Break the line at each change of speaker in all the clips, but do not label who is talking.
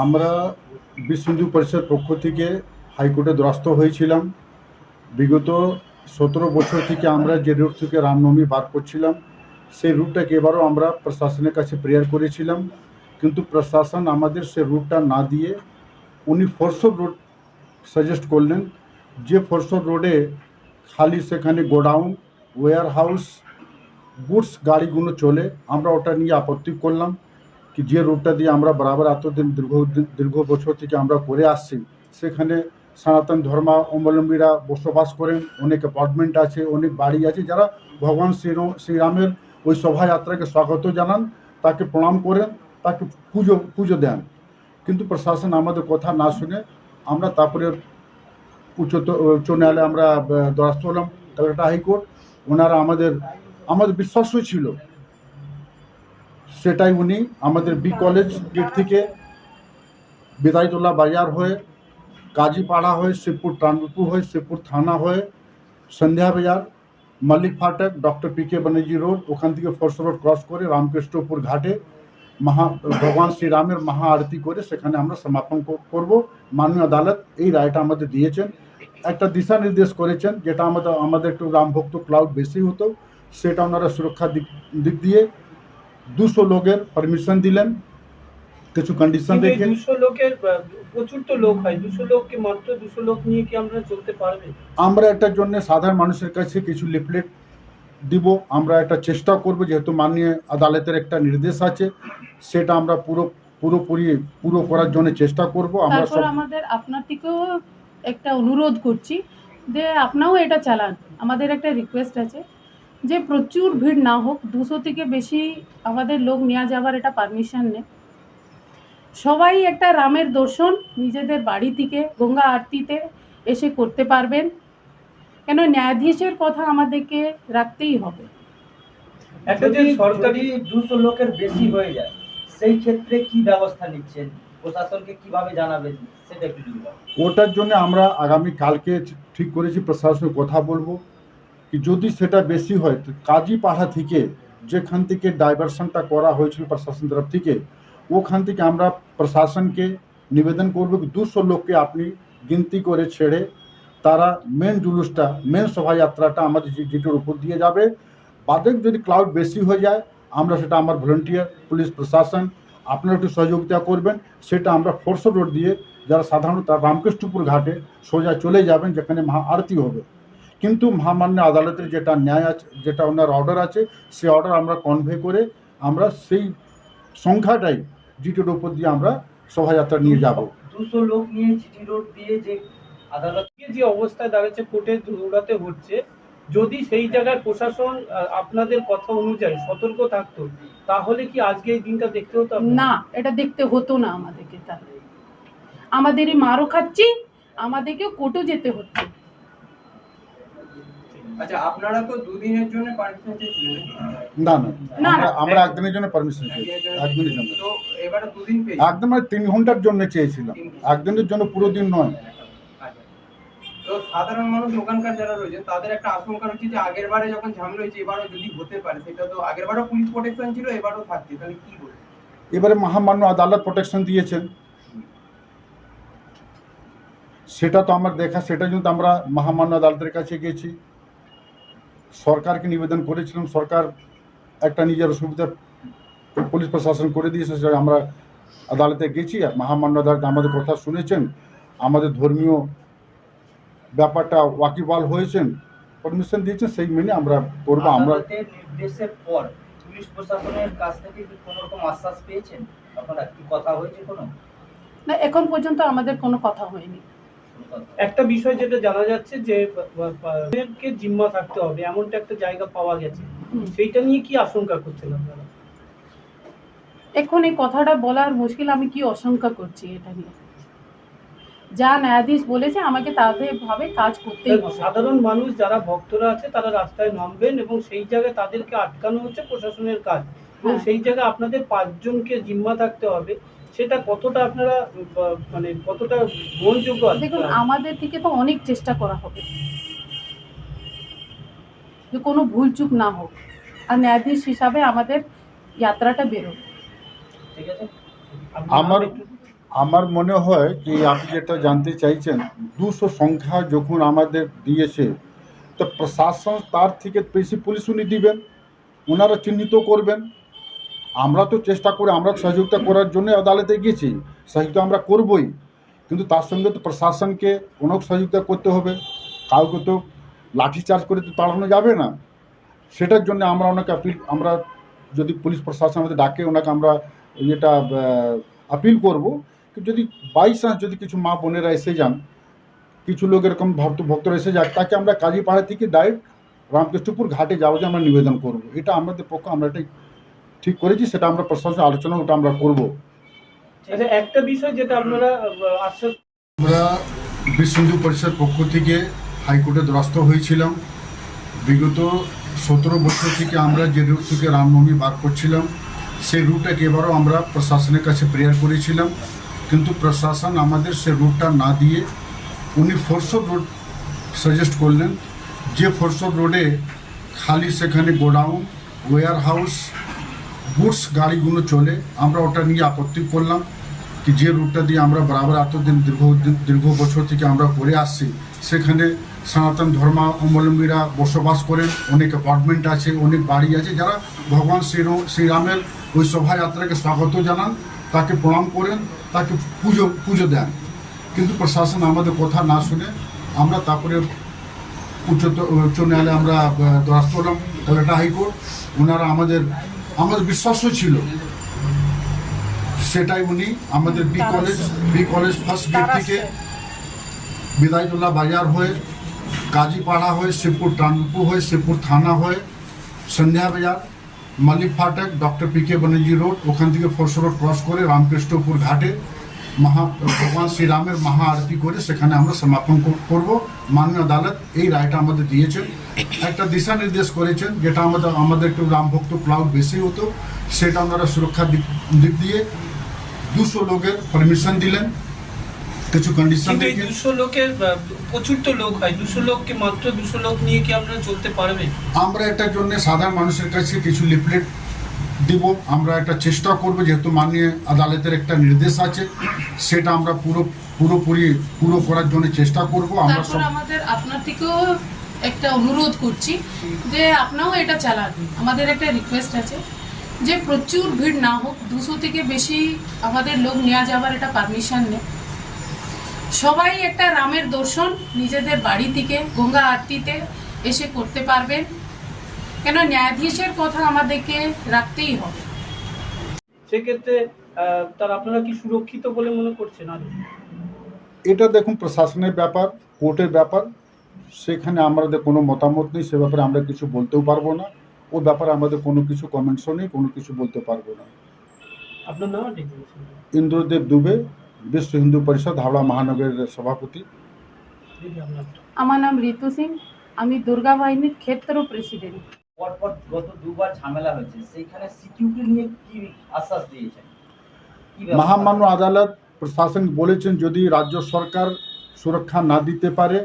আমরা বিশ্ব হিন্দু পরিষদ পক্ষ থেকে হাইকোর্টে দ্রস্ত হয়েছিলাম। বিগত সতেরো বছর থেকে আমরা যে রুট থেকে রামনবমী বার করছিলাম, সেই রুটটাকে এবারও আমরা প্রশাসনের কাছে প্রেয়ার করেছিলাম। কিন্তু প্রশাসন আমাদের সে রুটটা না দিয়ে উনি ফোরসব রোড সাজেস্ট করলেন যে ফোরসব রোডে খালি সেখানে গোডাউন ওয়ার হাউস গুডস গাড়িগুলো চলে। আমরা ওটা নিয়ে আপত্তি করলাম। কি যে রুটটা দিয়ে আমরা বরাবর এতদিন দীর্ঘ দীর্ঘ বছর থেকে আমরা করে আসছি, সেখানে সনাতন ধর্মাবলম্বীরা বসবাস করেন, অনেক অ্যাপার্টমেন্ট আছে, অনেক বাড়ি আছে, যারা ভগবান শ্রীরাম, শ্রীরামের ওই শোভাযাত্রাকে স্বাগত জানান, তাকে প্রণাম করেন, তাকে পুজো পুজো দেন। কিন্তু প্রশাসন আমাদের কথা না শুনে আমরা তারপরে উচ্চত, উচ্চ ন্যায়ালয়ে আমরা দ্বারস্থ হলাম কলকাতা হাইকোর্ট, ওনারা আমাদের আমাদের বিশ্বাসও ছিল সেটাই উনি আমাদের বি কলেজ গেট থেকে বেদায়তুল্লাহ বাজার হয়ে, কাজীপাড়া হয়ে, শিবপুর ট্রান্সপুর হয়ে, শিবপুর থানা হয়ে, Sandhya Bazar Mallick Phatak, doctor P K Banerjee road ওখান থেকে ফোর্স রোড ক্রস করে রামকৃষ্ণপুর ঘাটে মহা, ভগবান শ্রীরামের মহা আরতি করে সেখানে আমরা সমাপন কর- করব। মাননীয় আদালত এই রায়টা আমাদের দিয়েছেন। একটা দিশা নির্দেশ করেছেন, যেটা আমাদের আমাদের একটু রামভক্ত ক্লাউড বেশি হতো, সেটা ওনারা সুরক্ষা দিক দিক দিয়ে দুশো লোকের পারমিশন দিলেন। কিছু কন্ডিশন রেখে
দুশো লোকের প্রচুর তো লোক হয়। দুশো লোককে মাত্র দুশো লোক নিয়ে কি আমরা চলতে পারবে?
আমরা এটার জন্য সাধারণ মানুষের কাছে কিছু লিফলেট দিব। আমরা একটা চেষ্টা করব যেহেতু মাননীয় আদালতের একটা নির্দেশ আছে সেটা আমরা পুরো পুরোপুরি পুরো করার জন্য চেষ্টা করব। আমরা সব
আমাদের আপনার থেকেও একটা অনুরোধ করছি যে আপনাও এটা চালান। আমাদের একটা রিকোয়েস্ট আছে। যে প্রচুর ভিড় না হোক দুশো থেকে বেশি আমাদের লোক নেওয়া যাওয়ার এটা পারমিশন নেই। সবাই একটা রামের দর্শন নিজেদের বাড়ি থেকে গঙ্গা আরতিতে এসে করতে পারবেন। কেন ন্যায়াধীশের কথা আমাদেরকে রাখতেই হবে।
একটা যে
যদি
সরকারি
দুশো লোকের বেশি হয়ে যায় সেই ক্ষেত্রে কি ব্যবস্থা নিচ্ছেন? প্রশাসনকে কীভাবে জানাবেন? সেটা একটু
ওটার জন্য আমরা আগামী কালকে ঠিক করেছি প্রশাসনের কথা বলব। যদি সেটা বেশি হয় কাজীপাড়া থেকে যেখান থেকে ডাইভারশনটা করা হয়েছিল প্রশাসন তরফ থেকে, ওখান থেকে আমরা প্রশাসনকে নিবেদন করব দুশো লোককে আপনি গিনতি করে ছেড়ে তারা মেন জুলুসটা মেন শোভাযাত্রাটা আমাদের যে যেটার উপর দিয়ে যাবে। বাদে যদি ক্লাউড বেশি হয়ে যায়, আমরা সেটা আমার ভলেন্টিয়ার পুলিশ প্রশাসন, আপনারা একটু সহযোগিতা করবেন। সেটা আমরা ফোর্স রোড দিয়ে যারা সাধারণত রামকৃষ্ণপুর ঘাটে সোজা চলে যাবেন, যেখানে মহা আরতি হবে। কিন্তু মহামান্য আদালতের যেটা ন্যায় আছে যেটা ওনার অর্ডার আছে সেই অর্ডার আমরা কনভে করে আমরা সেই সংখ্যাটাই জিটির উপর দিয়ে আমরা শোভাযাত্রা নিয়ে যাব।
দুশো লোক নিয়ে জিটি রোড দিয়ে যে আদালত
আজকে যে অবস্থায় দাঁড়াচ্ছে কোর্টে দৌড়াতে হচ্ছে যদি সেই জায়গায় প্রশাসন আপনাদের কথা অনুযায়ী সতর্ক থাকতো তাহলে কি আজকে এই দিনটা দেখতে হতো
না এটা দেখতে হতো না আমাদেরকে তাহলে। আমাদেরই মারও খাচ্ছি আমাদেরকেও কোর্টও যেতে হচ্ছে।
আচ্ছা আপনারা তো দুদিনের জন্য পারমিশন চেয়েছিলেন
না না। আমরা একদিনের জন্য পারমিশন চাই একদিনের জন্য।
তো এবারে দুদিন
একদম মানে তিন ঘণ্টার জন্য চেয়েছিলাম। একদিনের জন্য পুরো দিন নয়।
আচ্ছা। তো সাধারণ মানুষ ওখানকার যারা রয়েছে তাদের একটা আশঙ্কা রয়েছে যে আগের বারে যখন ঝামেলা হয়েছে এবারও যদি হতে পারে সেটা তো আগের বারও পুলিশ প্রোটেকশন ছিল এবারও থাকছে। তাহলে কি বলব
এবারে মহামান্য আদালত প্রোটেকশন দিয়েছেন। সেটা তো আমার দেখা সেটা কিন্তু আমরা মহামান্য আদালতের কাছে গেছি। সরকারকে নিবেদন করেছিলাম সরকার একটা নিজের সুবিধা পুলিশ প্রশাসন করে দিয়েছে সেটা আমরা আদালতে গেছি আর মহামান্য আদালত আমাদের কথা শুনেছেন আমাদের ধর্মীয় ব্যাপারটা ওয়াকিবাল হয়েছেন পারমিশন দিয়েছেন সেই মেনে আমরা করব আমরা
পর পুলিশ প্রশাসনের কাছ থেকে কোনো রকম আশ্বাস পেয়েছেন? আপনারা কি কথা হয়েছে কোনো?
না এখন পর্যন্ত আমাদের কোনো কথা হয়নি।
একটা বিষয় যেটা জানা যাচ্ছে যে কে জিম্মা থাকতে হবে এমনটা একটা জায়গা পাওয়া গেছে। সেইটা নিয়ে কি আশঙ্কা করছেন আপনারা?
এখন এই কথাটা বলার মুশকিল আমি কি আশঙ্কা করছি এটা নিয়ে? যা ন্যায়াধীশ বলেছে আমাকে তাদের ভাবে কাজ করতে হবে।
সাধারণ মানুষ যারা ভক্তরা আছে তারা রাস্তায় নামবেন এবং সেই জায়গায় তাদেরকে আটকানো হচ্ছে প্রশাসনের কাজ। এবং
হ্যাঁ।
সেই জায়গায় আপনাদের পাঁচজনকে জিম্মা থাকতে হবে। সেটা কতটা আপনারা মানে কতটা গ্রহণযোগ্য আছে?
দেখুন আমাদের থেকে তো অনেক চেষ্টা করা হবে। যে কোনো ভুলচুক না হোক আর ন্যায়াধীশ হিসাবে আমাদের যাত্রাটা
ঠিক আছে?
আমার- আমার মনে হয় কি আপনি যেটা জানতে চাইছেন দুশো সংখ্যা যখন আমাদের দিয়েছে তো প্রশাসন তার থেকে বেশি পুলিশ উনি দিবেন ওনারা চিহ্নিত করবেন। আমরা তো চেষ্টা করে, আমরা সহযোগিতা করার জন্য আদালতে গেছি সহযোগিতা আমরা করবই। কিন্তু তার সঙ্গে তো প্রশাসনকে অনেক সহযোগিতা করতে হবে, কাউকে তো লাঠিচার্জ করে তো তাড়ানো যাবে না। সেটার জন্য আমরা ওনাকে আপিল আমরা যদি পুলিশ প্রশাসন আমাদের ডাকে, ওনাকে আমরা যেটা আপিল করব। যদি বাই চান্স যদি কিছু মা বোনেরা এসে যান, কিছু লোক এরকম ভক্ত, ভক্তরা এসে যাক, তাকে আমরা কাজীপাড়া থেকে ডাইরেক্ট রামকৃষ্ণপুর ঘাটে যাব যে আমরা নিবেদন করব। এটা আমাদের পক্ষে, আমরা এটাই ঠিক করেছি সেটা আমরা প্রশাসন আলোচনা ওটা আমরা করব।
আচ্ছা একটা বিষয় যেটা আপনারা আশ্বাস
আমরা বিশ্ব হিন্দু পরিষদ পক্ষ থেকে হাইকোর্টে দ্রস্ত হয়েছিলাম। বিগত সতেরো বছর থেকে আমরা যে রুট থেকে রামনবমী বার করছিলাম সেই রুটটাকে এবারও আমরা প্রশাসনের কাছে প্রেয়ার করেছিলাম। কিন্তু প্রশাসন আমাদের সে রুটটা না দিয়ে উনি ফোরশোর রোড সাজেস্ট করলেন। যে ফোরশোর রোডে খালি সেখানে গোডাউন ওয়ার হাউস গুডস গাড়িগুলো চলে, আমরা ওটা নিয়ে আপত্তি করলাম কি যে রুটটা দিয়ে আমরা বরাবর এতদিন দীর্ঘ দীর্ঘ বছর থেকে আমরা করে আসছি, সেখানে সনাতন ধর্মাবলম্বীরা বসবাস করেন, অনেক অ্যাপার্টমেন্ট আছে, অনেক বাড়ি আছে, যারা ভগবান শ্রী শ্রীরামের ওই শোভাযাত্রাকে স্বাগত জানান, তাকে প্রণাম করেন, তাকে পুজো পুজো দেন। কিন্তু প্রশাসন আমাদের কথা না শুনে আমরা তারপরে উচ্চত, উচ্চ ন্যায়ালয়ে আমরা দ্বারস্থ হলাম কলকাতা হাইকোর্ট, ওনারা আমাদের আমাদের বিশ্বাসও ছিল। সেটাই উনি আমাদের B college B college first gate থেকে বিদায়তুল্লাহ বাজার হয়ে কাজীপাড়া হয়ে শিবপুর টানপুর হয়ে শিবপুর থানা হয়ে Sandhya Bazar Malik Phatak doctor P K Banerjee road ওখান থেকে ফোর্স রোড ক্রস করে রামকৃষ্ণপুর ঘাটে মহা ভগবান শ্রীরামের মহা আরতি করে সেখানে আমরা সমাপন কর- করব। মাননীয় আদালত এই রায়টা আমাদের দিয়েছেন। একটা দিশা নির্দেশ করেছেন যেটা আমাদের আমাদের একটু রামভক্ত ক্লাউড বেশি হতো সেটা ওনারা সুরক্ষার দিক দিয়ে দুশো লোকের পারমিশন দিলেন। কিছু কন্ডিশন দেখে।
দুশো লোকের প্রচুর তো লোক হয়। দুশো লোককে মাত্র দুশো লোক নিয়ে কি আপনারা চলতে পারবেন
আমরা এটার জন্য সাধারণ মানুষের কাছে কিছু লিফলেট দিব আমরা একটা চেষ্টা করব যেহেতু মাননীয় আদালতের একটা নির্দেশ আছে সেটা আমরা পুরো পুরোপুরি পুরো করার জন্য চেষ্টা করব আমরা সব
আমাদের আপনার থেকেও একটা অনুরোধ করছি যে আপনাও এটা চালান আমাদের একটা রিকোয়েস্ট আছে যে প্রচুর ভিড় না হোক দুশো থেকে বেশি আমাদের লোক নেওয়া যাওয়ার এটা পারমিশন নেই সবাই একটা রামের দর্শন নিজেদের বাড়ি থেকে গঙ্গা আরতিতে এসে করতে পারবেন। কেন ন্যায়াধীশের কথা আমাদেরকে রাখতেই হবে?
সেক্ষেত্রে তার আপনারা কি সুরক্ষিত বলে মনে করছেন আর
এটা দেখুন প্রশাসনের ব্যাপার কোর্টের ব্যাপার। সেখানে আমাদের কোনো মতামত নেই সে ব্যাপারে আমরা কিছু বলতেও পারব না। ও ব্যাপারে আমাদের কোনো কিছু কমেন্টসও নেই কোনো কিছু বলতে পারব না।
আপনার নাম
ইন্দ্রদেব দুবে বিশ্ব হিন্দু পরিষদ হাওড়া মহানগরের সভাপতি।
আমার নাম ঋতু সিং। আমি দুর্গা বাহিনীর ক্ষেত্র প্রেসিডেন্ট।
পরপর গত দুবার ঝামেলা হয়েছে। সেইখানে সিকিউরিটি নিয়ে কি আশ্বাস দিয়েছেন?
মহামান্য আদালত প্রশাসন বলেছেন যদি রাজ্য সরকার সুরক্ষা না দিতে পারে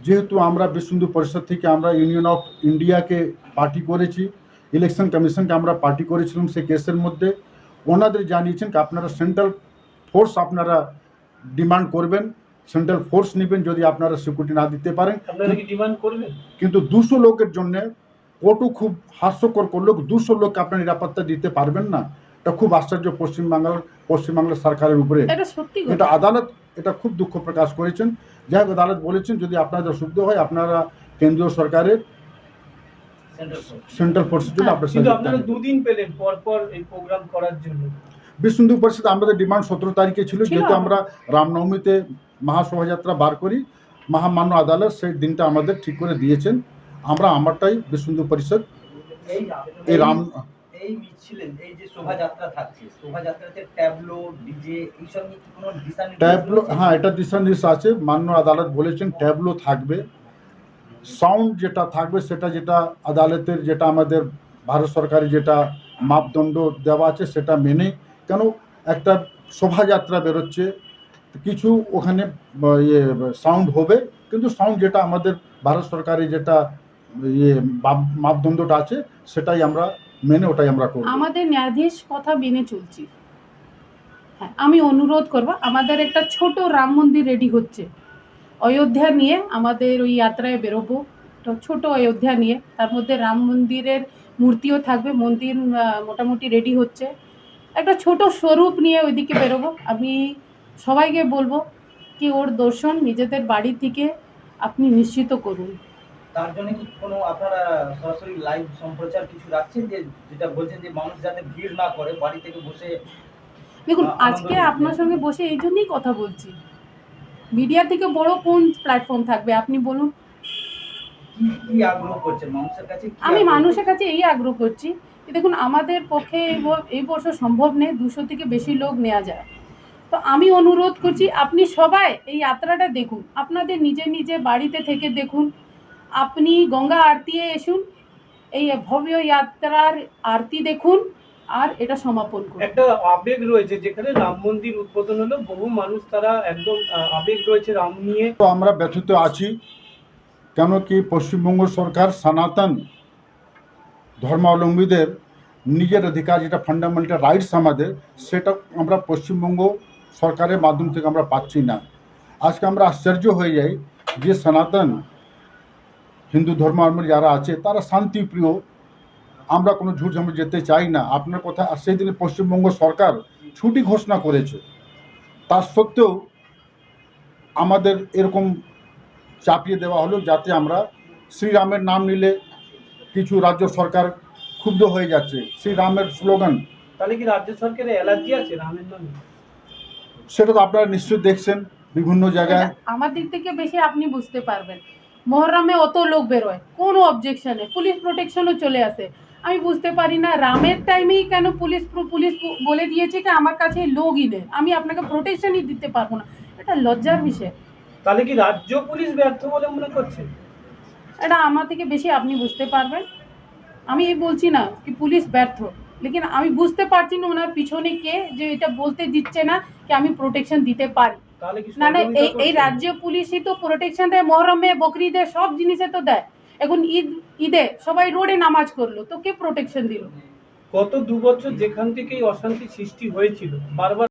যেহেতু আমরা বিশ্ব হিন্দু পরিষদ থেকে আমরা ইউনিয়ন অফ ইন্ডিয়াকে পার্টি করেছি ইলেকশন কমিশনকে আমরা পার্টি করেছিলাম সেই কেসের মধ্যে ওনাদের জানিয়েছেন কি আপনারা সেন্ট্রাল ফোর্স আপনারা ডিমান্ড করবেন সেন্ট্রাল ফোর্স নেবেন যদি আপনারা সিকিউরিটি না দিতে পারেন।
ডিমান্ড করবেন?
কিন্তু দুশো লোকের জন্য কোর্টও খুব হাস্যকর করল দুশো লোককে আপনার নিরাপত্তা দিতে পারবেন না। এটা খুব আশ্চর্য পশ্চিমবাংলার পশ্চিমবাংলার সরকারের উপরে।
এটা
আদালত এটা খুব দুঃখ প্রকাশ করেছেন। যাই হোক আদালত বলেছেন যদি আপনাদের সুবিধা হয় আপনারা কেন্দ্রীয় সরকারের সেন্ট্রাল ফোর্সের জন্য আপনার
আপনারা দুদিন পেলেন পর পর এই প্রোগ্রাম করার জন্য।
বিশ্ব হিন্দু পরিষদ আমাদের ডিমান্ড সতেরো তারিখে ছিল
ছিল।
যেহেতু আমরা রামনবমীতে মহাশোভাযাত্রা বার করি মহামান্য আদালত সেই দিনটা আমাদের ঠিক করে দিয়েছেন। আমরা আমারটাই বিশ্ব হিন্দু পরিষদ।
এই
রাম
এই মিছিলে এই যে শোভাযাত্রা থাকছে শোভাযাত্রাতে ট্যাবলো ডিজে এইসব নিয়ে কোনো দিশা
ট্যাবলো হ্যাঁ এটা আছে। মান্য আদালত বলেছেন ট্যাবলো থাকবে। সাউন্ড যেটা থাকবে সেটা যেটা আদালতের যেটা আমাদের ভারত সরকারের যেটা মাপদণ্ড দেওয়া আছে সেটা মেনে। কেন একটা শোভাযাত্রা বেরোচ্ছে কিছু ওখানে ইয়ে সাউন্ড হবে। কিন্তু সাউন্ড যেটা আমাদের ভারত সরকারের যেটা ইয়ে মাপদণ্ডটা আছে, সেটাই আমরা মেনে, ওটাই আমরা করব।
আমাদের ন্যায়াধীশ কথা মেনে চলছি। হ্যাঁ আমি অনুরোধ করব, আমাদের একটা ছোট রাম মন্দির রেডি হচ্ছে। অযোধ্যা নিয়ে আমাদের ওই যাত্রায় বেরোবো ছোট অযোধ্যা নিয়ে। তার মধ্যে রাম মন্দিরের মূর্তিও থাকবে, মন্দির মোটামুটি রেডি হচ্ছে। একটা ছোট স্বরূপ নিয়ে ওইদিকে বেরোবো। আমি সবাইকে বলব কি, ওর দর্শন নিজেদের বাড়ি থেকে আপনি নিশ্চিত করুন।
তার জন্য কি কোনো আপনারা সরাসরি লাইভ সম্প্রচার কিছু রাখছেন যে যেটা বলছেন যে মানুষ যাতে ভিড় না করে বাড়ি থেকে বসে
দেখুন আজকে আপনার সঙ্গে বসে এই জন্যই কথা বলছি। মিডিয়া থেকে বড় কোন প্ল্যাটফর্ম থাকবে? আপনি বলুন। আমি মানুষের কাছে এই আগ্রহ করছি যে দেখুন আমাদের পক্ষে এই ব- এই বছর সম্ভব নেই দুশো থেকে বেশি লোক নেওয়া যায়। তো আমি অনুরোধ করছি আপনি সবাই এই যাত্রাটা দেখুন। আপনাদের নিজে নিজে বাড়িতে থেকে দেখুন। আপনি গঙ্গা আরতি এসুন এই ভব্য যাত্রার আরতি দেখুন আর এটা সমাপন করুন।
একটা আবেগ রয়েছে যেখানে রাম মন্দির উদ্বোধন হলো বহু মানুষ তারা একদম আবেগ রয়েছে রাম নিয়ে।
তো আমরা ব্যথিত আছি কেন কি পশ্চিমবঙ্গ সরকার সনাতন ধর্মাবলম্বীদের নিজের অধিকার যেটা ফান্ডামেন্টাল রাইটস আমাদের সেটা আমরা পশ্চিমবঙ্গ সরকারের মাধ্যম থেকে আমরা পাচ্ছি না। আজকে আমরা আশ্চর্য হয়ে যাই যে সনাতন হিন্দু ধর্মাবলম্বী যারা আছে তারা শান্তিপ্রিয়। আমরা কোনো ঝুট ঝামেলা যেতে চাই না। আপনার কথা আর সেই দিনে পশ্চিমবঙ্গ সরকার ছুটি ঘোষণা করেছে। তার সত্ত্বেও আমাদের এরকম চাপিয়ে দেওয়া হলো যাতে আমরা শ্রীরামের নাম নিলে কিছু রাজ্য সরকার ক্ষুব্ধ হয়ে যাচ্ছে। শ্রীরামের স্লোগান।
তাহলে কি রাজ্য সরকারের অ্যালার্জি আছে রামের নামে?
সেটা তো আপনারা নিশ্চয়ই দেখছেন বিভিন্ন জায়গায়।
আমার দিক থেকে বেশি আপনি বুঝতে পারবেন। মহরমে অত লোক বেরোয় কোনো অবজেকশনে পুলিশ প্রোটেকশনও চলে আসে। আমি বুঝতে পারি না রামের টাইমেই কেন পুলিশ পুলিশ বলে দিয়েছে কি আমার কাছে লোকই নেই? আমি আপনাকে প্রোটেকশনই দিতে পারব না। এটা লজ্জার বিষয়।
তাহলে কি রাজ্য পুলিশ ব্যর্থ বলে মনে করছে?
এটা আমার থেকে বেশি আপনি বুঝতে পারবেন। আমি এই বলছি না কি পুলিশ ব্যর্থ। লেকিন আমি বুঝতে পারছি না ওনার পিছনে কে যে এটা বলতে দিচ্ছে না কি আমি প্রোটেকশন দিতে পারি। না না এই এই? রাজ্য পুলিশই তো প্রোটেকশন দেয় মহরমে বকরিদে সব জিনিসে তো দেয় এখন ঈদ ঈদে সবাই রোডে নামাজ করল তো কে প্রোটেকশন দিল
গত দু বছর যেখান থেকে এই অশান্তি সৃষ্টি হয়েছিল বারবার